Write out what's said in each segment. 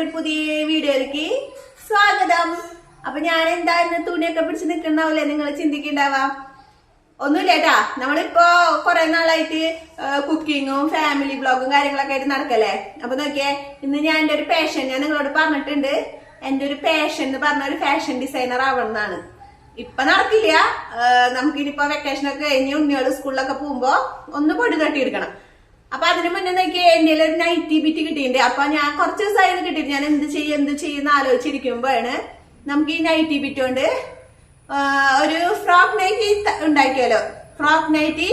നമ്മുടെ ഒരു പുതിയ വീഡിയോയിലേക്ക് സ്വാഗതം. അപ്പൊ ഞാൻ എന്താ ഇന്ന് തുണിയൊക്കെ പിടിച്ച് നിക്കണ്ടാവില്ലേ നിങ്ങൾ ചിന്തിക്കണ്ടാവാം. ഒന്നുമില്ല കേട്ടാ. നമ്മളിപ്പോ കൊറേ നാളായിട്ട് കുക്കിങ്ങും ഫാമിലി ബ്ലോഗും കാര്യങ്ങളൊക്കെ ആയിട്ട് നടക്കല്ലേ? അപ്പൊ നോക്കിയേ ഇന്ന് ഞാൻ എന്റെ ഒരു പാഷൻ ഞാൻ നിങ്ങളോട് പറഞ്ഞിട്ടുണ്ട്. എന്റെ ഒരു പാഷൻ എന്ന് പറഞ്ഞ ഒരു ഫാഷൻ ഡിസൈനർ ആവണമെന്നാണ് ഇപ്പൊ നടക്കില്ല. നമുക്ക് ഇനിയിപ്പോ വെക്കേഷനൊക്കെ കഴിഞ്ഞ് ഉണ്ണികൾ സ്കൂളിലൊക്കെ പോകുമ്പോ ഒന്ന് പൊടി തട്ടിയെടുക്കണം. അപ്പൊ അതിന് മുന്നേ നോക്കി എന്റെ ഒരു നൈറ്റി ബിറ്റ് കിട്ടിയിട്ടുണ്ട്. അപ്പൊ ഞാൻ കുറച്ച് ദിവസമായി കിട്ടിയിട്ട്. ഞാൻ എന്ത് ചെയ്യും എന്ത് ചെയ്യുന്ന ആലോചിച്ചിരിക്കുമ്പോഴാണ് നമുക്ക് ഈ നൈറ്റി ബിറ്റ് കൊണ്ട് ഒരു ഫ്രോക്ക് നൈറ്റി ഉണ്ടാക്കിയാലോ? ഫ്രോക്ക് നൈറ്റി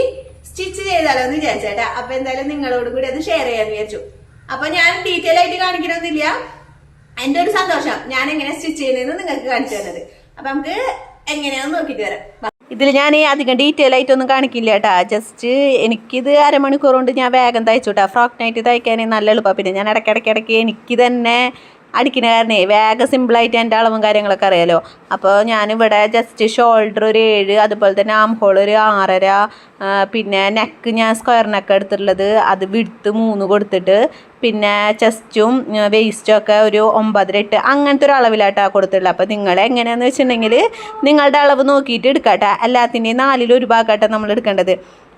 സ്റ്റിച്ച് ചെയ്താലോ എന്ന് വിചാരിച്ചേട്ടാ അപ്പൊ എന്തായാലും നിങ്ങളോട് കൂടി അത് ഷെയർ ചെയ്യാന്ന് വിചാരിച്ചു. അപ്പൊ ഞാൻ ഡീറ്റെയിൽ ആയിട്ട് കാണിക്കണമെന്നില്ല എന്റെ ഒരു സന്തോഷം. ഞാൻ എങ്ങനെ സ്റ്റിച്ച് ചെയ്യുന്നതെന്ന് നിങ്ങൾക്ക് കാണിച്ചു തന്നത്. അപ്പൊ നമുക്ക് എങ്ങനെയാന്ന് നോക്കിട്ട് വരാം. ഇതിൽ ഞാൻ അധികം ഡീറ്റെയിൽ ആയിട്ടൊന്നും കാണിക്കില്ല കേട്ടാ ജസ്റ്റ് എനിക്കിത് അരമണിക്കൂർ കൊണ്ട് ഞാൻ വേഗം തയ്ച്ചു കേട്ടോ ഫ്രോക്ക് നൈറ്റ് തയ്ക്കാൻ നല്ല എളുപ്പമാണ് പിന്നെ ഞാൻ ഇടയ്ക്കിടയ്ക്ക് ഇടയ്ക്ക് എനിക്ക് തന്നെ അടിക്കുന്ന കാരണേ വേഗം സിമ്പിളായിട്ട് എന്റെ അളവും കാര്യങ്ങളൊക്കെ അറിയാലോ. അപ്പോൾ ഞാനിവിടെ ജസ്റ്റ് ഷോൾഡർ ഒരു ഏഴ് അതുപോലെ തന്നെ ആം ഹോൾ ഒരു ആറര പിന്നെ നെക്ക് ഞാൻ സ്ക്വയർ നെക്ക് എടുത്തിട്ടുള്ളത് അത് വിടുത്ത് മൂന്ന് കൊടുത്തിട്ട് പിന്നെ ചെസ്റ്റും വേസ്റ്റും ഒക്കെ ഒരു ഒമ്പതര എട്ട് അങ്ങനത്തെ ഒരു അളവിലായിട്ടാണ് കൊടുത്തിട്ടുള്ളത്. അപ്പോൾ നിങ്ങൾ എങ്ങനെയാണെന്ന് വെച്ചിട്ടുണ്ടെങ്കിൽ നിങ്ങളുടെ അളവ് നോക്കിയിട്ട് എടുക്കാട്ടെ. എല്ലാത്തിന്റെയും നാലിലൊരു ഭാഗമായിട്ടാണ് നമ്മൾ എടുക്കേണ്ടത്.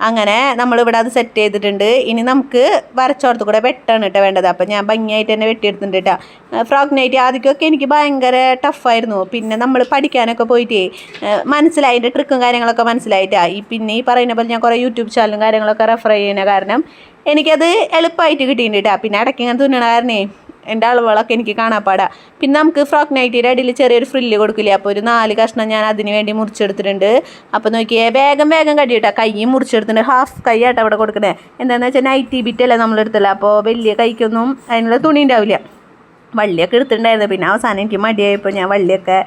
അങ്ങനെ നമ്മളിവിടെ അത് സെറ്റ് ചെയ്തിട്ടുണ്ട്. ഇനി നമുക്ക് വരച്ചോടത്ത് കൂടെ വെട്ടാണ് കേട്ടോ വേണ്ടത്. അപ്പം ഞാൻ ഭംഗിയായിട്ട് തന്നെ വെട്ടിയെടുത്തിട്ടുണ്ട് കേട്ടോ. ഫ്രോക്ക് നൈറ്റ് ആദ്യമൊക്കെ എനിക്ക് ഭയങ്കര ടഫായിരുന്നു പിന്നെ നമ്മൾ പഠിക്കാനൊക്കെ പോയിട്ട് മനസ്സിലായി. അതിന്റെ ട്രിക്കും കാര്യങ്ങളൊക്കെ മനസ്സിലായിട്ടാ. ഈ പിന്നെ ഈ പറയുന്ന പോലെ ഞാൻ കുറേ യൂട്യൂബ് ചാനലും കാര്യങ്ങളൊക്കെ റെഫർ ചെയ്യുന്ന കാരണം എനിക്കത് എളുപ്പമായിട്ട് കിട്ടിയിട്ടുണ്ട് കേട്ടോ പിന്നെ ഇടയ്ക്ക് ഇങ്ങനെ തുന്നണ കാരണേ എന്റെ അളവുകളൊക്കെ എനിക്ക് കാണാപ്പാടാ പിന്നെ നമുക്ക് ഫ്രോക്ക് നൈറ്റിയുടെ അടിയിൽ ചെറിയൊരു ഫ്രില്ല് കൊടുക്കില്ലേ? അപ്പോൾ ഒരു നാല് കഷ്ണം ഞാൻ അതിന് വേണ്ടി മുറിച്ചെടുത്തിട്ടുണ്ട്. അപ്പോൾ നോക്കിയേ വേഗം വേഗം കടി കേട്ടോ കൈ മുറിച്ചെടുത്തിട്ടുണ്ട്. ഹാഫ് കൈ ആട്ടോ അവിടെ കൊടുക്കണേ. എന്താണെന്ന് വെച്ചാൽ നൈറ്റി ബിറ്റല്ലേ നമ്മളെടുത്തല്ല അപ്പോൾ വലിയ കൈക്കൊന്നും അതിനുള്ള തുണി ഉണ്ടാവില്ല. വള്ളിയൊക്കെ എടുത്തിട്ടുണ്ടായിരുന്നു. പിന്നെ അവസാനം എനിക്ക് മടിയായപ്പോൾ ഞാൻ വള്ളിയൊക്കെ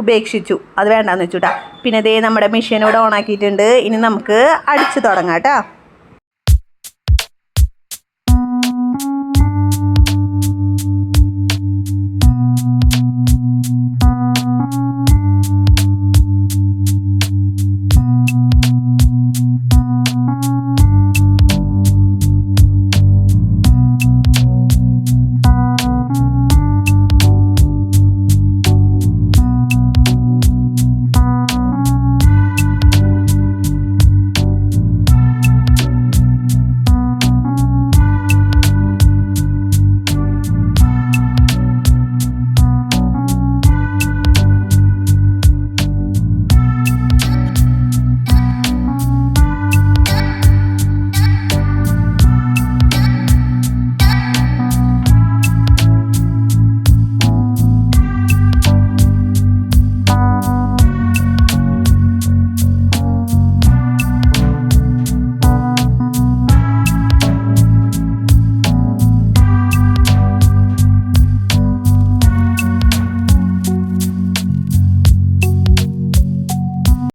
ഉപേക്ഷിച്ചു. അത് വേണ്ടാന്ന് വെച്ചുട്ടാ പിന്നെ ദേ നമ്മുടെ മെഷീൻ ഇവിടെ ഓണാക്കിയിട്ടുണ്ട് ഇനി നമുക്ക് അടിച്ചു തുടങ്ങാം കേട്ടോ